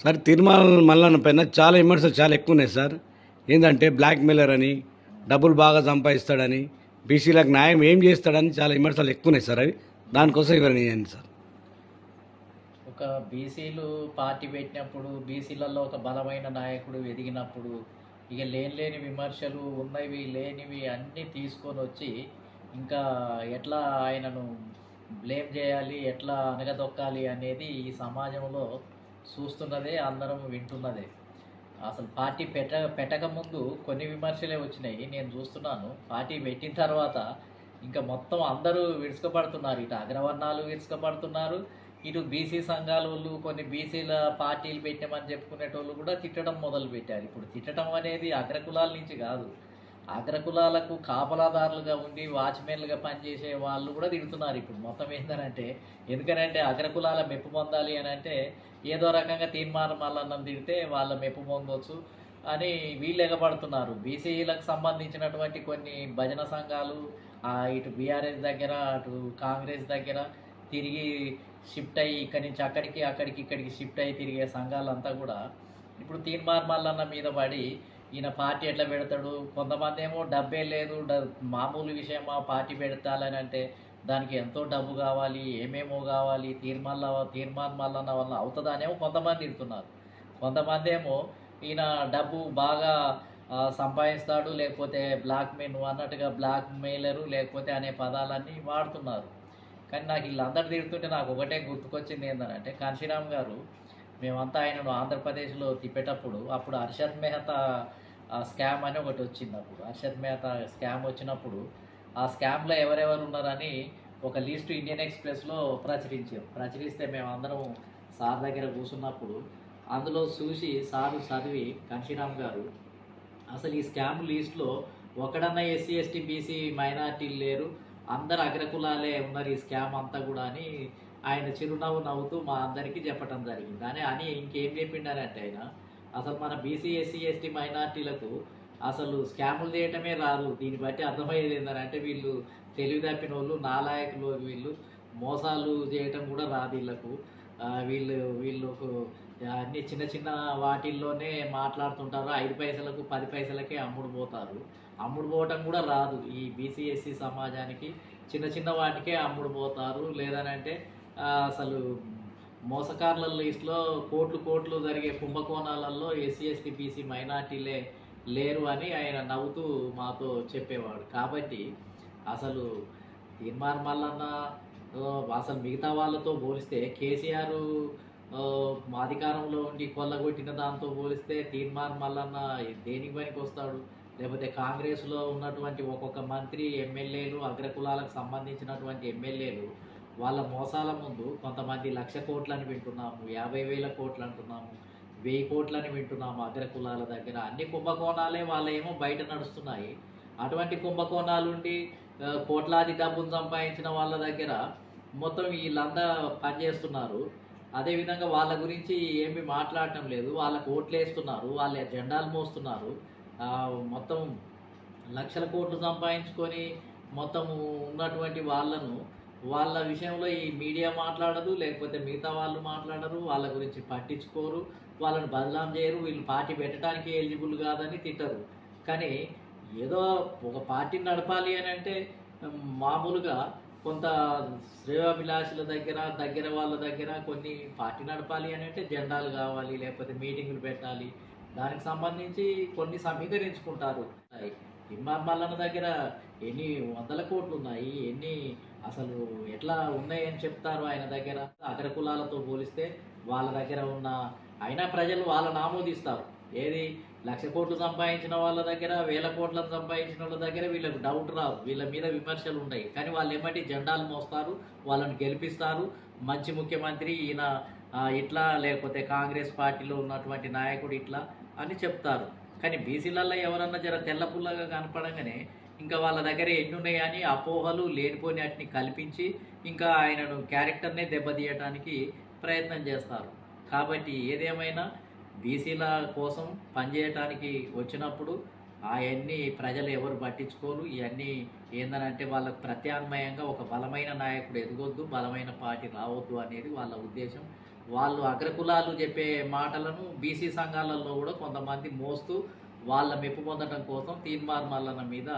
Sir Tirumala Mallanna పైన చాలా విమర్శలు చాలా ఎక్కువ ఉన్నాయి సార్. ఏంటంటే బ్లాక్ మెయిలర్ అని డబ్బులు బాగా సంపాదిస్తాడని బీసీలకు న్యాయం ఏం చేస్తాడని చాలా విమర్శలు ఎక్కువ ఉన్నాయి సార్. అవి దానికోసం వివరణ ఇవ్వండి సార్. ఒక బీసీలు పార్టీ పెట్టినప్పుడు బీసీలలో ఒక బలమైన నాయకుడు ఎదిగినప్పుడు ఇక లేని లేని విమర్శలు ఉన్నవి లేనివి అన్నీ తీసుకొని వచ్చి ఇంకా ఎట్లా ఆయనను బ్లేమ్ చేయాలి ఎట్లా అనగదొక్కాలి అనేది ఈ సమాజంలో చూస్తున్నదే అందరం వింటున్నదే. అసలు పార్టీ పెట్ట పెట్టక ముందు కొన్ని విమర్శలే వచ్చినాయి నేను చూస్తున్నాను. పార్టీ పెట్టిన తర్వాత ఇంకా మొత్తం అందరూ విరుచుకపడుతున్నారు. ఇటు అగ్రవర్ణాలు విరుచుకపడుతున్నారు ఇటు బీసీ సంఘాల వాళ్ళు కొన్ని బీసీల పార్టీలు పెట్టామని చెప్పుకునేటోళ్ళు కూడా తిట్టడం మొదలు పెట్టారు ఇప్పుడు తిట్టడం అనేది అగ్రకులాల నుంచి కాదు. అగ్రకులాలకు కాపలాదారులుగా ఉండి వాచ్మెన్లుగా పనిచేసే వాళ్ళు కూడా తిడుతున్నారు ఇప్పుడు. మొత్తం ఏంటంటే ఎందుకనంటే అగ్రకులాల మెప్పు పొందాలి అని అంటే ఏదో రకంగా తీర్మానం మల్లన్నం తిడితే వాళ్ళ మెప్పు పొందవచ్చు అని వీళ్ళు ఎగబడుతున్నారు. బీసీలకు సంబంధించినటువంటి కొన్ని భజన సంఘాలు ఇటు బీఆర్ఎస్ దగ్గర అటు కాంగ్రెస్ దగ్గర తిరిగి షిఫ్ట్ అయ్యి ఇక్కడి నుంచి అక్కడికి అక్కడికి ఇక్కడికి షిఫ్ట్ అయ్యి తిరిగే సంఘాలంతా కూడా ఇప్పుడు తీర్మార్ మల్లన్న మీద పడి ఈయన పార్టీ ఎట్లా పెడతాడు? కొంతమంది ఏమో డబ్బే లేదు డ- మామూలు విషయమా పార్టీ పెడతాలని అంటే దానికి ఎంతో డబ్బు కావాలి ఏమేమో కావాలి తీర్మాల తీర్మాన్ మల్లన్న వల్ల అవుతుందా అనేమో కొంతమంది తిడుతున్నారు. కొంతమంది ఏమో ఈయన డబ్బు బాగా సంపాదిస్తాడు లేకపోతే బ్లాక్ మెయిన్ అన్నట్టుగా బ్లాక్ మెయిలరు లేకపోతే అనే పదాలన్నీ వాడుతున్నారు. కానీ నాకు వీళ్ళందరూ తిడుతుంటే నాకు ఒకటే గుర్తుకొచ్చింది ఏంటంటే కాశీరామ్ గారు మేమంతా ఆయనను ఆంధ్రప్రదేశ్లో తిప్పేటప్పుడు అప్పుడు హర్షద్ మెహతా స్కామ్ అని ఒకటి వచ్చింది అప్పుడు. హర్షద్ మెహతా స్కామ్ వచ్చినప్పుడు ఆ స్కామ్లో ఎవరెవరు ఉన్నారని ఒక లిస్టు ఇండియన్ ఎక్స్ప్రెస్లో ప్రచురించారు. ప్రచురిస్తే మేమందరం సార్ దగ్గర కూర్చున్నప్పుడు అందులో చూసి సారు చదివి కాంశీరామ్ గారు అసలు ఈ స్కామ్ లిస్ట్లో ఒకడన్నా ఎస్సీ ఎస్టీ బీసీ మైనార్టీలు లేరు అందరు అగ్రకులాలే ఉన్నారు ఈ స్కామ్ అంతా కూడా అని ఆయన చిరునవ్వు నవ్వుతూ మా అందరికీ చెప్పడం జరిగింది. అని అని ఇంకేం చెప్పిండారంటే ఆయన అసలు మన బీసీ ఎస్సీ ఎస్టీ మైనార్టీలకు అసలు స్కాములు చేయటమే రాదు. దీన్ని బట్టి అర్థమయ్యేది ఏంటంటే వీళ్ళు తెలివి తప్పిన వాళ్ళు నాలాయకులు వీళ్ళు మోసాలు చేయటం కూడా రాదు వీళ్ళకు. వీళ్ళు వీళ్ళు వీళ్ళకు అన్ని చిన్న చిన్న వాటిల్లోనే మాట్లాడుతుంటారు. ఐదు పైసలకు పది పైసలకే అమ్ముడు పోతారు. అమ్ముడు పోవటం కూడా రాదు. ఈ బీసీఎస్సీ సమాజానికి చిన్న చిన్న వాటికే అమ్ముడు పోతారు. లేదనంటే అసలు మోసకారుల లిస్టులో కోట్లు కోట్లు జరిగే కుంభకోణాలలో ఎస్సీ ఎస్టీ బీసీ మైనార్టీలే లేరు అని ఆయన నవ్వుతూ మాతో చెప్పేవాడు. కాబట్టి అసలు తీర్మార్ మల్లన్న అసలు మిగతా వాళ్ళతో పోలిస్తే కేసీఆర్ అధికారంలో ఉండి కొల్లగొట్టిన దాంతో పోలిస్తే తీర్మార్ మల్లన్న దేనికి పనికి వస్తాడు లేకపోతే కాంగ్రెస్లో ఉన్నటువంటి ఒక్కొక్క మంత్రి ఎమ్మెల్యేలు అగ్రకులాలకు సంబంధించినటువంటి ఎమ్మెల్యేలు వాళ్ళ మోసాల ముందు కొంతమంది లక్ష కోట్లని వింటున్నాము యాభై వేల కోట్లు అంటున్నాము వెయ్యి కోట్లని వింటున్నాము అగ్రకులాల దగ్గర. అన్ని కుంభకోణాలే వాళ్ళ ఏమో బయట నడుస్తున్నాయి. అటువంటి కుంభకోణాలుండి కోట్లాది డబ్బును సంపాదించిన వాళ్ళ దగ్గర మొత్తం వీళ్ళంతా పనిచేస్తున్నారు. అదేవిధంగా వాళ్ళ గురించి ఏమి మాట్లాడటం లేదు. వాళ్ళకు ఓట్లు వేస్తున్నారు వాళ్ళ జెండాలు మోస్తున్నారు. మొత్తం లక్షల కోట్లు సంపాదించుకొని మొత్తం ఉన్నటువంటి వాళ్ళను వాళ్ళ విషయంలో ఈ మీడియా మాట్లాడదు లేకపోతే మిగతా వాళ్ళు మాట్లాడరు వాళ్ళ గురించి పట్టించుకోరు వాళ్ళని బదలాం చేయరు వీళ్ళు పార్టీ పెట్టడానికి ఎలిజిబుల్ కాదని తిట్టరు. కానీ ఏదో ఒక పార్టీని నడపాలి అని అంటే మామూలుగా కొంత శ్రేయాభిలాషుల దగ్గర దగ్గర వాళ్ళ దగ్గర కొన్ని పార్టీ నడపాలి అని అంటే జెండాలు కావాలి లేకపోతే మీటింగులు పెట్టాలి. దానికి సంబంధించి కొన్ని సమీకరించుకుంటారు. ఇమ్మార్ మల్లన్న దగ్గర ఎన్ని వందల కోట్లు ఉన్నాయి ఎన్ని అసలు ఎట్లా ఉన్నాయి అని చెప్తారు ఆయన దగ్గర? అగ్రకులాలతో పోలిస్తే వాళ్ళ దగ్గర ఉన్న అయినా ప్రజలు వాళ్ళని ఆమోదిస్తారు. ఏది? లక్ష కోట్లు సంపాదించిన వాళ్ళ దగ్గర వేల కోట్లను సంపాదించిన వాళ్ళ దగ్గర వీళ్ళకి డౌట్ రావు. వీళ్ళ మీద విమర్శలు ఉన్నాయి కానీ వాళ్ళు ఏమంటే జెండాలు మోస్తారు వాళ్ళని గెలిపిస్తారు. మంచి ముఖ్యమంత్రి ఈయన ఇట్లా లేకపోతే కాంగ్రెస్ పార్టీలో ఉన్నటువంటి నాయకుడు ఇట్లా అని చెప్తారు. కానీ బీసీలలో ఎవరన్నా జర తెల్లపుల్లగా కనపడంగానే ఇంకా వాళ్ళ దగ్గర ఎన్ని ఉన్నాయని అపోహలు లేనిపోని వాటిని కల్పించి ఇంకా ఆయనను క్యారెక్టర్నే దెబ్బతీయటానికి ప్రయత్నం చేస్తారు. కాబట్టి ఏదేమైనా బీసీల కోసం పనిచేయటానికి వచ్చినప్పుడు అవన్నీ ప్రజలు ఎవరు పట్టించుకోరు. ఇవన్నీ ఏందనంటే వాళ్ళకు ప్రత్యామ్నాయంగా ఒక బలమైన నాయకుడు ఎదగొద్దు బలమైన పార్టీ రావద్దు అనేది వాళ్ళ ఉద్దేశం. వాళ్ళు అగ్రకులాలు చెప్పే మాటలను బీసీ సంఘాలలో కూడా కొంతమంది మోస్తూ వాళ్ళ మెప్పు పొందడం కోసం తీన్మార్ మీద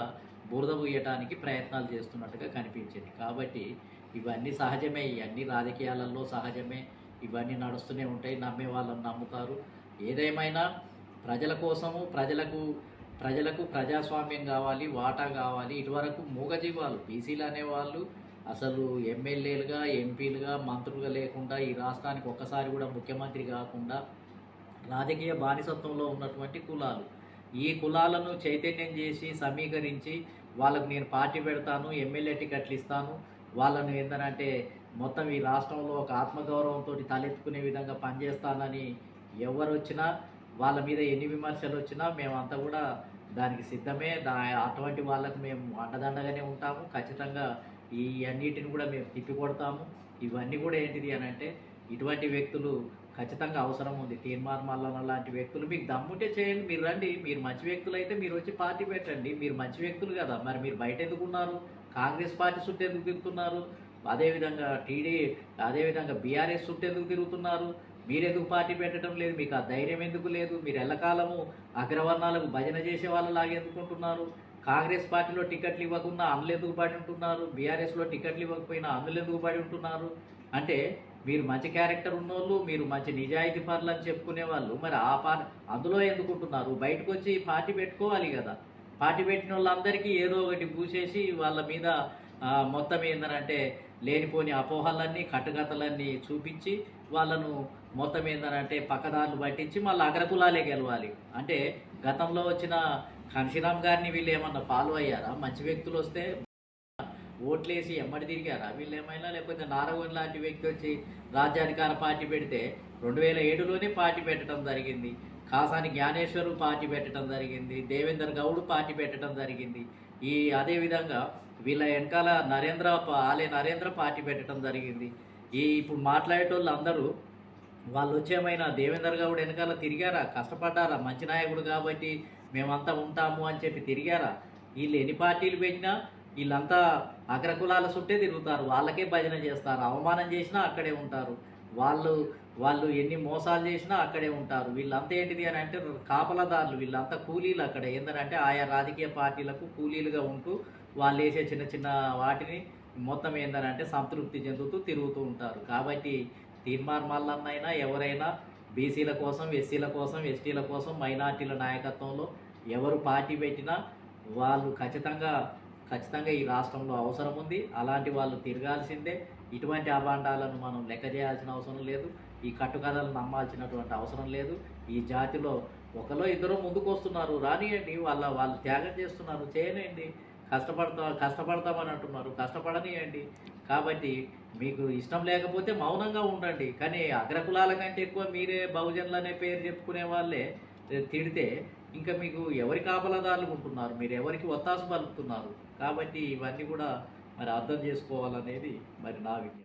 బురద పూయటానికి ప్రయత్నాలు చేస్తున్నట్టుగా కనిపించింది. కాబట్టి ఇవన్నీ సహజమే ఇవన్నీ రాజకీయాలలో సహజమే ఇవన్నీ నడుస్తూనే ఉంటాయి. నమ్మే వాళ్ళని నమ్ముతారు. ఏదేమైనా ప్రజల కోసము ప్రజలకు ప్రజలకు ప్రజాస్వామ్యం కావాలి వాటా కావాలి. ఇటువరకు మూగజీవాలు బీసీలు అనేవాళ్ళు అసలు ఎమ్మెల్యేలుగా ఎంపీలుగా మంత్రులుగా లేకుండా ఈ రాష్ట్రానికి ఒక్కసారి కూడా ముఖ్యమంత్రి కాకుండా రాజకీయ బానిసత్వంలో ఉన్నటువంటి కులాలు. ఈ కులాలను చైతన్యం చేసి సమీకరించి వాళ్ళకు నేను పార్టీ పెడతాను ఎమ్మెల్యే టికెట్లు ఇస్తాను వాళ్ళను ఏంటంటే మొత్తం ఈ రాష్ట్రంలో ఒక ఆత్మగౌరవంతో తలెత్తుకునే విధంగా పనిచేస్తానని ఎవరు వచ్చినా వాళ్ళ మీద ఎన్ని విమర్శలు వచ్చినా మేమంతా కూడా దానికి సిద్ధమే. దా అటువంటి వాళ్ళకు మేము అండదండగానే ఉంటాము. ఖచ్చితంగా ఈ అన్నిటిని కూడా మేము తిప్పికొడతాము. ఇవన్నీ కూడా ఏంటిది అని అంటే ఇటువంటి వ్యక్తులు ఖచ్చితంగా అవసరం ఉంది. తీర్మార్ మల్లన లాంటి వ్యక్తులు మీకు దమ్ముంటే చేయండి. మీరు రండి. మీరు మంచి వ్యక్తులు అయితే మీరు వచ్చి పార్టీ పెట్టండి. మీరు మంచి వ్యక్తులు కదా. మరి మీరు బయట ఎందుకున్నారు కాంగ్రెస్ పార్టీ చుట్టూ ఎందుకు తిరుగుతున్నారు? అదేవిధంగా టీడీ అదేవిధంగా బీఆర్ఎస్ చుట్టూ ఎందుకు తిరుగుతున్నారు? మీరు ఎందుకు పార్టీ పెట్టడం లేదు? మీకు ఆ ధైర్యం ఎందుకు లేదు? మీరు ఎల్లకాలము అగ్రవర్ణాలకు భజన చేసే వాళ్ళలాగా ఎందుకుంటున్నారు? కాంగ్రెస్ పార్టీలో టికెట్లు ఇవ్వకుండా అందులో ఎందుకు పడి ఉంటున్నారు? బీఆర్ఎస్లో టికెట్లు ఇవ్వకపోయినా అందులో ఎందుకు పడి ఉంటున్నారు? అంటే మీరు మంచి క్యారెక్టర్ ఉన్నోళ్ళు మీరు మంచి నిజాయితీ పనులు అని చెప్పుకునే వాళ్ళు మరి ఆ పార్టీ అందులో ఎందుకుంటున్నారు? బయటకు వచ్చి పార్టీ పెట్టుకోవాలి కదా. పార్టీ పెట్టిన వాళ్ళందరికీ ఏదో ఒకటి పూసేసి వాళ్ళ మీద మొత్తం ఏంటంటే లేనిపోని అపోహలన్నీ కట్టుకథలన్నీ చూపించి వాళ్ళను మొత్తం ఏంటంటే పక్కదారులు పట్టించి మళ్ళీ అగ్రకులాలే గెలవాలి. అంటే గతంలో వచ్చిన కన్షీరామ్ గారిని వీళ్ళు ఏమన్నా ఫాలో అయ్యారా? మంచి వ్యక్తులు వస్తే ఓట్లేసి ఎమ్మడి తిరిగారా? వీళ్ళు ఏమైనా లేకపోతే నారగోన్ లాంటి వ్యక్తి వచ్చి రాజ్యాధికార పార్టీ పెడితే రెండు వేల ఏడులోనే పార్టీ పెట్టడం జరిగింది. కాసాని జ్ఞానేశ్వరు పార్టీ పెట్టడం జరిగింది. దేవేందర్ గౌడ్ పార్టీ పెట్టడం జరిగింది. ఈ అదేవిధంగా వీళ్ళ వెనకాల నరేంద్ర ప- ఆలే నరేంద్ర పార్టీ పెట్టడం జరిగింది. ఈ ఇప్పుడు మాట్లాడేటోళ్ళు అందరూ వాళ్ళు వచ్చేమైనా దేవేందర్ గౌడ్ వెనకాల తిరిగారా? కష్టపడ్డారా? మంచి నాయకుడు కాబట్టి మేమంతా ఉంటాము అని చెప్పి తిరిగారా? వీళ్ళు ఎన్ని పార్టీలు పెట్టినా వీళ్ళంతా అగ్రకులాల చుట్టే తిరుగుతారు. వాళ్ళకే భజన చేస్తారు. అవమానం చేసినా అక్కడే ఉంటారు. వాళ్ళు వాళ్ళు ఎన్ని మోసాలు చేసినా అక్కడే ఉంటారు. వీళ్ళంతా ఏంటిది అని అంటే కాపలదారులు. వీళ్ళంతా కూలీలు అక్కడ. ఏంటంటే ఆయా రాజకీయ పార్టీలకు కూలీలుగా ఉంటూ వాళ్ళు వేసే చిన్న చిన్న వాటిని మొత్తం ఏంటంటే సంతృప్తి చెందుతూ తిరుగుతూ ఉంటారు. కాబట్టి తీర్మార్ మల్లన్నైనా ఎవరైనా బీసీల కోసం ఎస్సీల కోసం ఎస్టీల కోసం మైనార్టీల నాయకత్వంలో ఎవరు పార్టీ పెట్టినా వాళ్ళు ఖచ్చితంగా ఖచ్చితంగా ఈ రాష్ట్రంలో అవసరం ఉంది. అలాంటి వాళ్ళు తిరగాల్సిందే. ఇటువంటి అభాండాలను మనం లెక్క చేయాల్సిన అవసరం లేదు. ఈ కట్టుకథలు నమ్మాల్సినటువంటి అవసరం లేదు. ఈ జాతిలో ఒకలో ఇద్దరు ముందుకు వస్తున్నారు. రానియండి వాళ్ళ వాళ్ళు త్యాగం చేస్తున్నారు. చేయనండి కష్టపడతా కష్టపడతామని అంటున్నారు కష్టపడనియండి. కాబట్టి మీకు ఇష్టం లేకపోతే మౌనంగా ఉండండి. కానీ అగ్రకులాల కంటే ఎక్కువ మీరే బహుజనులు అనే పేరు చెప్పుకునే వాళ్ళే. తిడితే ఇంకా మీకు ఎవరి కాపలాదారులు ఉంటున్నారు? మీరు ఎవరికి ఒత్తాసు పలుకుతున్నారు? కాబట్టి ఇవన్నీ కూడా మరి అర్థం చేసుకోవాలనేది మరి నా విజ్ఞప్తి